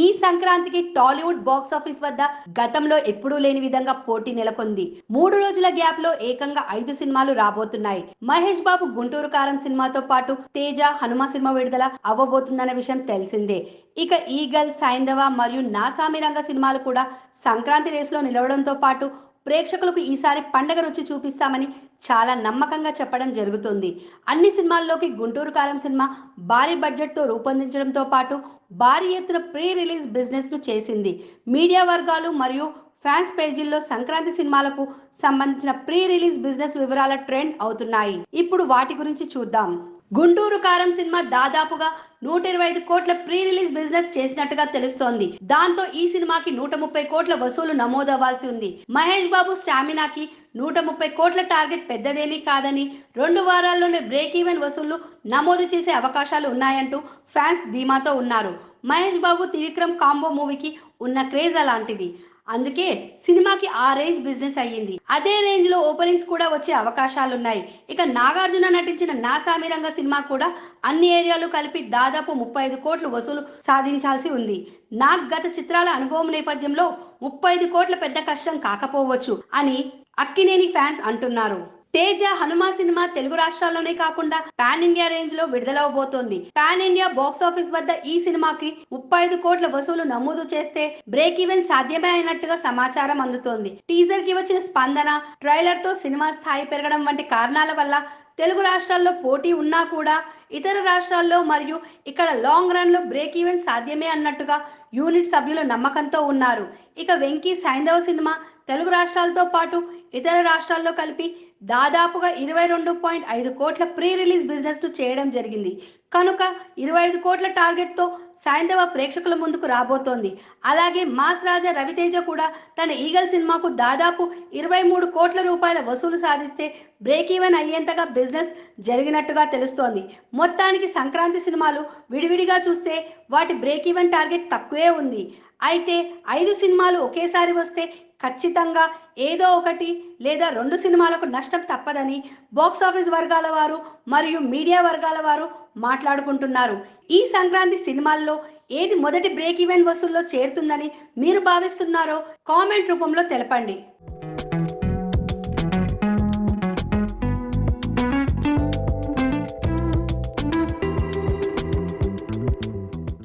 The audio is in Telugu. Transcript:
ఈ సంక్రాంతికి టాలీవుడ్ బాక్స్ ఆఫీస్ వద్ద గతంలో ఎప్పుడూ లేని విధంగా పోటీ నెలకొంది. మూడు రోజుల గ్యాప్లో ఏకంగా ఐదు సినిమాలు రాబోతున్నాయి. మహేష్ బాబు గుంటూరు కారం సినిమాతో పాటు తేజ హనుమ సినిమా విడుదల అవ్వబోతుందనే విషయం తెలిసిందే. ఇక ఈగల్ సైంధవ మరియు నాసామిరంగ సినిమాలు కూడా సంక్రాంతి రేసులో నిలవడంతో పాటు ప్రేక్షకులకు ఈసారి పండగ రుచి చూపిస్తామని చాలా నమ్మకంగా చెప్పడం జరుగుతుంది. అన్ని సినిమాల్లోకి గుంటూరు కారం సినిమా భారీ బడ్జెట్తో రూపొందించడంతో పాటు భారీ ఎత్తున ప్రీ రిలీజ్ బిజినెస్ను చేసింది. మీడియా వర్గాలు మరియు ఫ్యాన్స్ పేజీల్లో సంక్రాంతి సినిమాలకు సంబంధించిన ప్రీ రిలీజ్ బిజినెస్ వివరాల ట్రెండ్ అవుతున్నాయి. ఇప్పుడు వాటి గురించి చూద్దాం. గుంటూరు కారం సినిమా దాదాపుగా నూట ఇరవై ఐదు కోట్ల ప్రీ రిలీజ్ బిజినెస్ చేసినట్టుగా తెలుస్తోంది. దాంతో ఈ సినిమాకి నూట ముప్పై కోట్ల వసూలు నమోదవ్వాల్సి ఉంది. మహేష్ బాబు స్టామినాకి నూట ముప్పై కోట్ల టార్గెట్ పెద్దదేమీ కాదని రెండు వారాల్లోనే బ్రేక్ ఈవెన్ వసూళ్ళు నమోదు చేసే అవకాశాలు ఉన్నాయంటూ ఫ్యాన్స్ ధీమాతో ఉన్నారు. మహేష్ బాబు త్రివిక్రమ్ కాంబో మూవీకి ఉన్న క్రేజ్ అలాంటిది. అందుకే సినిమాకి ఆ రేంజ్ బిజినెస్ అయ్యింది. అదే రేంజ్లో ఓపెనింగ్స్ కూడా వచ్చే అవకాశాలున్నాయి. ఇక నాగార్జున నటించిన నా రంగ సినిమా కూడా అన్ని ఏరియాలు కలిపి దాదాపు ముప్పై ఐదు కోట్లు వసూలు సాధించాల్సి ఉంది. నాగ్ గత చిత్రాల అనుభవం నేపథ్యంలో ముప్పై ఐదు కోట్ల పెద్ద కష్టం కాకపోవచ్చు అని అక్కినేని ఫ్యాన్స్ అంటున్నారు. తేజ హనుమాన్ సినిమా తెలుగు రాష్ట్రాల్లోనే కాకుండా పాన్ ఇండియా రేంజ్లో విడుదలవబోతోంది. పాన్ ఇండియా బాక్స్ ఆఫీస్ వద్ద ఈ సినిమాకి ముప్పై ఐదు కోట్ల వసూలు నమోదు చేస్తే బ్రేక్ ఈవెన్ సాధ్యమే అయినట్టుగా సమాచారం అందుతోంది. టీజర్కి వచ్చిన స్పందన ట్రైలర్తో సినిమా స్థాయి పెరగడం వంటి కారణాల వల్ల తెలుగు రాష్ట్రాల్లో పోటీ ఉన్నా కూడా ఇతర రాష్ట్రాల్లో మరియు ఇక్కడ లాంగ్ రన్లో బ్రేక్ ఈవెన్ సాధ్యమే అన్నట్టుగా యూనిట్ సభ్యులు నమ్మకంతో ఉన్నారు. ఇక వెంకీ సైంధవ సినిమా తెలుగు రాష్ట్రాలతో పాటు ఇతర రాష్ట్రాల్లో కలిపి దాదాపుగా ఇరవై రెండు పాయింట్ ఐదు కోట్ల ప్రీ రిలీజ్ బిజినెస్ చేయడం జరిగింది. కనుక ఇరవై ఐదు కోట్ల టార్గెట్తో సైంధవ ప్రేక్షకుల ముందుకు రాబోతోంది. అలాగే మాస్ రాజా రవితేజ కూడా తన ఈగల్ సినిమాకు దాదాపు ఇరవై మూడు కోట్ల రూపాయల వసూలు సాధిస్తే బ్రేక్ ఈవెన్ అయ్యేంతగా బిజినెస్ జరిగినట్టుగా తెలుస్తోంది. మొత్తానికి సంక్రాంతి సినిమాలు విడివిడిగా చూస్తే వాటి బ్రేక్ ఈవెన్ టార్గెట్ తక్కువే ఉంది. అయితే ఐదు సినిమాలు ఒకేసారి వస్తే ఖచ్చితంగా ఏదో ఒకటి లేదా రెండు సినిమాలకు నష్టం తప్పదని బాక్స్ ఆఫీస్ వర్గాల వారు మరియు మీడియా వర్గాల వారు మాట్లాడుకుంటున్నారు. ఈ సంక్రాంతి సినిమాల్లో ఏది మొదటి బ్రేక్ ఈవెన్ వసూల్లో చేరుతుందని మీరు భావిస్తున్నారో కామెంట్ రూపంలో తెలపండి.